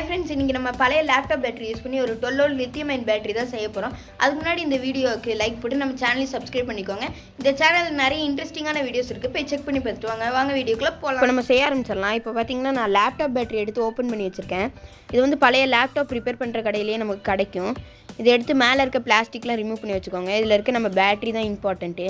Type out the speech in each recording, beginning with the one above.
Hi friends இன்றைக்கி நம்ம பழைய லேப்டாப் பேட்டரி யூஸ் பண்ணி ஒரு டுவெல் லித்தியம் அயன் பேட்டரி தான் செய்ய போகிறோம் அதுக்கு முன்னாடி இந்த வீடியோக்கு லைக் போட்டு நம்ம சேனலையும் சப்ஸ்கிரைப் பண்ணிக்கோங்க. இந்த சேனலில் நிறைய இன்ட்ரெஸ்டிங்கான வீடியோஸ் இருக்குது போய் செக் பண்ணி பார்த்துட்டு வாங்க வாங்க வீடியோக்குள்ளே போகலாம் இப்போ நம்ம செய்ய ஆரம்பிச்சிடலாம். இப்போ பார்த்தீங்கன்னா நான் லேப்டாப் பேட்டரி எடுத்து ஓப்பன் பண்ணி வச்சுருக்கேன். இது வந்து பழைய லேப்டாப் ப்ரிப்பேர் பண்ணுற கடையிலேயே நமக்கு கிடைக்கும். இதை எடுத்து மேலே இருக்க பிளாஸ்டிக்லாம் ரிமூவ் பண்ணி வச்சுக்கோங்க. இதில் இருக்க நம்ம பேட்டரி தான் இம்பார்ட்டண்ட்டு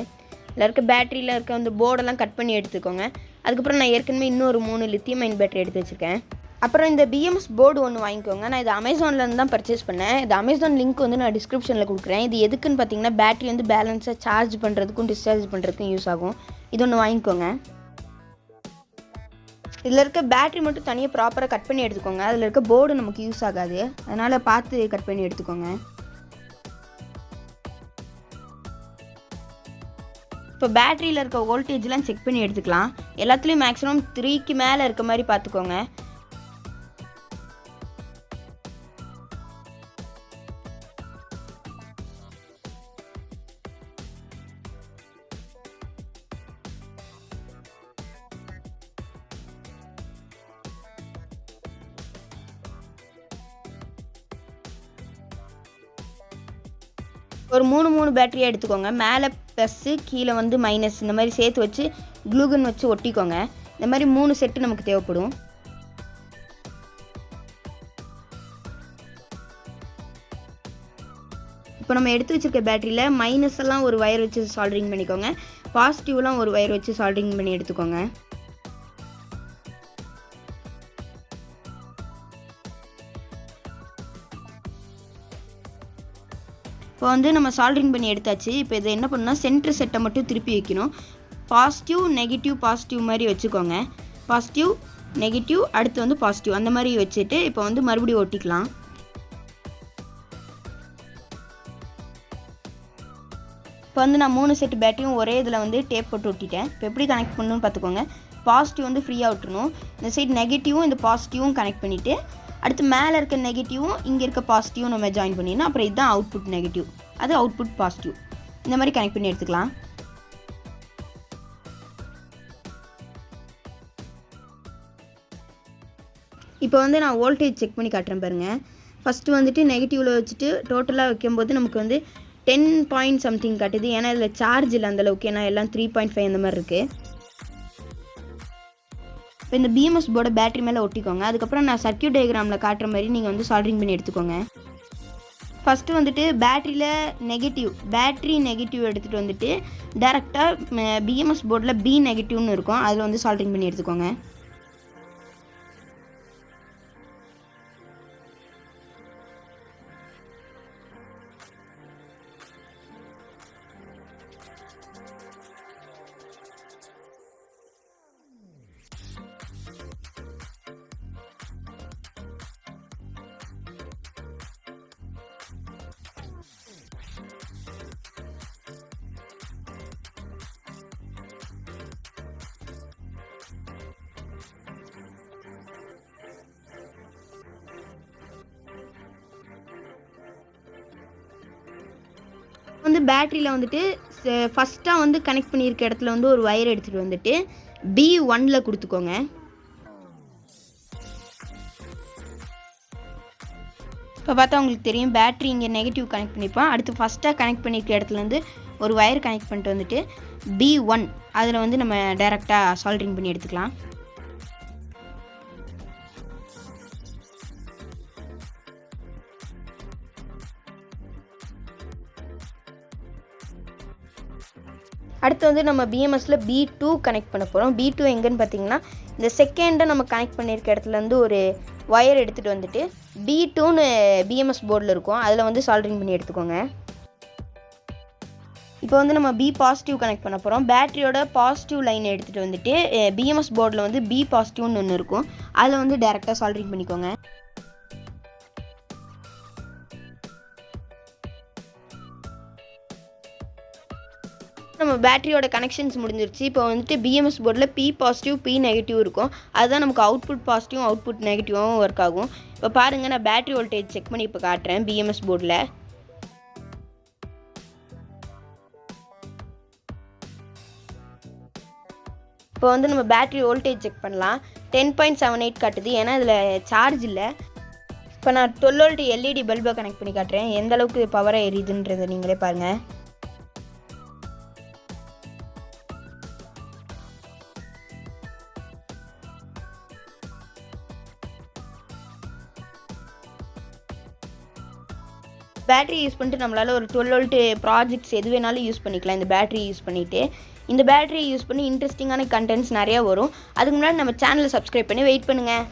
இதில் இருக்க பேட்டரியில் இருக்க அந்த போர்டெல்லாம் கட் பண்ணி எடுத்துக்கோங்க. அதுக்கப்புறம் நான் ஏற்கனவே இன்னொரு மூணு லித்தியம் அயன் பேட்டரி எடுத்து வச்சுருக்கேன். அப்புறம் இந்த பிஎம்எஸ் போர்டு ஒன்று வாங்கிக்கோங்க. நான் இது அமேசான்லேருந்து தான் பர்ச்சேஸ் பண்ணேன். இது அமேசான் லிங்க் வந்து நான் டிஸ்கிரிப்ஷனில் கொடுக்குறேன். இது எதுக்குன்னு பார்த்தீங்கன்னா பேட்டரி வந்து பேலன்ஸாக சார்ஜ் பண்ணுறதுக்கும் டிஸ்சார்ஜ் பண்ணுறதுக்கும் யூஸ் ஆகும். இது ஒன்று வாங்கிக்கோங்க. இதில் இருக்க பேட்டரி மட்டும் தனியாக ப்ராப்பராக கட் பண்ணி எடுத்துக்கோங்க. அதில் இருக்க போர்டு நமக்கு யூஸ் ஆகாது. அதனால் பார்த்து கட் பண்ணி எடுத்துக்கோங்க. இப்போ பேட்டரியில் இருக்க வோல்டேஜ்லாம் செக் பண்ணி எடுத்துக்கலாம். எல்லாத்துலேயும் மேக்ஸிமம் த்ரீக்கு மேலே இருக்க மாதிரி பார்த்துக்கோங்க. ஒரு மூணு மூணு பேட்டரியாக எடுத்துக்கோங்க. மேலே ப்ளஸ்ஸு கீழே வந்து மைனஸ் இந்த மாதிரி சேர்த்து வச்சு க்ளூகன் வச்சு ஒட்டிக்கோங்க. இந்த மாதிரி மூணு செட்டு நமக்கு தேவைப்படும். இப்போ நம்ம எடுத்து வச்சிருக்க பேட்டரியில் மைனஸ் எல்லாம் ஒரு ஒயர் வச்சு சால்ட்ரிங் பண்ணிக்கோங்க. பாசிட்டிவ்லாம் ஒரு ஒயர் வச்சு சால்ட்ரிங் பண்ணி எடுத்துக்கோங்க. இப்போ வந்து நம்ம சால்ட்ரிங் பண்ணி எடுத்தாச்சு. இப்போ இதை என்ன பண்ணால் சென்டர் செட்டை மட்டும் திருப்பி வைக்கணும். பாசிட்டிவ் நெகட்டிவ் பாசிட்டிவ் மாதிரி வச்சுக்கோங்க. பாசிட்டிவ் நெகட்டிவ் அடுத்து வந்து பாசிட்டிவ் அந்த மாதிரி வச்சுட்டு இப்போ வந்து மறுபடியும் ஒட்டிக்கலாம். இப்போ வந்து நான் மூணு செட்டு பேட்டரியும் ஒரே இதில் வந்து டேப் போட்டு ஒட்டிட்டேன். இப்போ எப்படி கனெக்ட் பண்ணணும்னு பார்த்துக்கோங்க. பாசிட்டிவ் வந்து ஃப்ரீயாக விட்டுணும் இந்த சைடு நெகட்டிவும் இந்த பாசிட்டிவும் கனெக்ட் பண்ணிவிட்டு அடுத்து மேலே இருக்க நெகட்டிவும் இங்கே இருக்க பாசிட்டிவும் நம்ம ஜாயின் பண்ணிடணும். அப்புறம் இதுதான் அவுட்புட் நெகட்டிவ் அது அவுட்புட் பாசிட்டிவ் இந்த மாதிரி கனெக்ட் பண்ணி எடுத்துக்கலாம். இப்போ வந்து நான் வோல்டேஜ் செக் பண்ணி காட்டுறேன் பாருங்கள் ஃபஸ்ட்டு வந்துட்டு நெகட்டிவில் வச்சுட்டு டோட்டலாக வைக்கும்போது நமக்கு வந்து டென் பாயிண்ட் சம்திங் காட்டுது. ஏன்னா இதில் சார்ஜ் இல்லை அந்தளவுக்கு ஏன்னா எல்லாம் த்ரீ பாயிண்ட் ஃபைவ் அந்த மாதிரி இருக்குது இப்போ இந்த பிஎம்எஸ் போர்டை பேட்டரி மேலே ஒட்டிக்கோங்க. அதுக்கப்புறம் நான் சர்க்கியூட் டயக்ராமில் காட்டுற மாதிரி நீங்கள் வந்து சால்ட்ரிங் பண்ணி எடுத்துக்கோங்க. ஃபஸ்ட்டு வந்துட்டு பேட்டரியில் நெகட்டிவ் பேட்ரி நெகட்டிவ் எடுத்துகிட்டு வந்துட்டு டேரெக்டாக பிஎம்எஸ் போர்டில் பி நெகட்டிவ்னு இருக்கும். அதில் வந்து சால்ட்ரிங் பண்ணி எடுத்துக்கோங்க. வந்து பேட்டரியில் வந்துட்டு ஃபஸ்ட்டாக வந்து கனெக்ட் பண்ணியிருக்க இடத்துல வந்து ஒரு ஒயர் எடுத்துகிட்டு வந்துட்டு பி ஒனில் கொடுத்துக்கோங்க. இப்போ பார்த்தா உங்களுக்கு தெரியும் பேட்ரி இங்கே நெகட்டிவ் கனெக்ட் பண்ணிப்போம் அடுத்து ஃபஸ்ட்டாக கனெக்ட் பண்ணியிருக்க இடத்துலேருந்து ஒரு ஒயர் கனெக்ட் பண்ணிட்டு வந்துட்டு பி ஒன் அதில் வந்து நம்ம டைரெக்டாக சால்ட்ரிங் பண்ணி எடுத்துக்கலாம். அடுத்து வந்து நம்ம பிஎம்எஸில் பி டூ கனெக்ட் பண்ண போகிறோம் பி டூ எங்கன்னு பார்த்தீங்கன்னா இந்த செகண்டை நம்ம கனெக்ட் பண்ணியிருக்க இடத்துலேருந்து ஒரு ஒயர் எடுத்துகிட்டு வந்துட்டு பி டூன்னு பிஎம்எஸ் போர்டில் இருக்கும். அதில் வந்து சால்ட்ரிங் பண்ணி எடுத்துக்கோங்க. இப்போ வந்து நம்ம பி பாசிட்டிவ் கனெக்ட் பண்ண போகிறோம் பேட்டரியோட பாசிட்டிவ் லைன் எடுத்துகிட்டு வந்துட்டு பிஎம்எஸ் போர்டில் வந்து பி பாசிட்டிவ்னு ஒன்று இருக்கும். அதில் வந்து டேரெக்டாக சால்ட்ரிங் பண்ணிக்கோங்க. நம்ம பேட்டரியோட கனெக்ஷன்ஸ் முடிஞ்சிருச்சு. இப்போ வந்துட்டு பிஎம்எஸ் போர்டில் பி பாசிட்டிவ் பி நெகட்டிவ் இருக்கும். அதுதான் நமக்கு அவுட்புட் பாசிட்டிவ் அவுட்புட் நெகட்டிவாகவும் ஒர்க் ஆகும். இப்போ பாருங்கள் நான் பேட்டரி வோல்டேஜ் செக் பண்ணி இப்போ காட்டுறேன் பிஎம்எஸ் போர்டில் இப்போ வந்து நம்ம பேட்டரி வோல்டேஜ் செக் பண்ணலாம். டென் பாயிண்ட் செவன் எயிட் காட்டுது. ஏன்னா இதில் சார்ஜ் இல்லை. இப்போ நான் டுவெல் வோல்ட் எல்இடி பல்பை கனெக்ட் பண்ணி காட்டுறேன். எந்த அளவுக்கு பவராக எரியுதுன்றதை நீங்களே பாருங்கள் பேட்டரி யூஸ் பண்ணிட்டு நம்மளால் ஒரு டுவெல் வோல்ட்டு ப்ராஜெக்ட்ஸ் எது வேணாலும் யூஸ் பண்ணிக்கலாம். இந்த பேட்டரி யூஸ் பண்ணிவிட்டு இந்த பேட்டரி யூஸ் பண்ணி இன்ட்ரெஸ்டிங்கான கண்டென்ட்ஸ் நிறையா வரும். அதுக்கு முன்னாடி நம்ம சேனலை சப்ஸ்கிரைப் பண்ணி வெயிட் பண்ணுங்கள்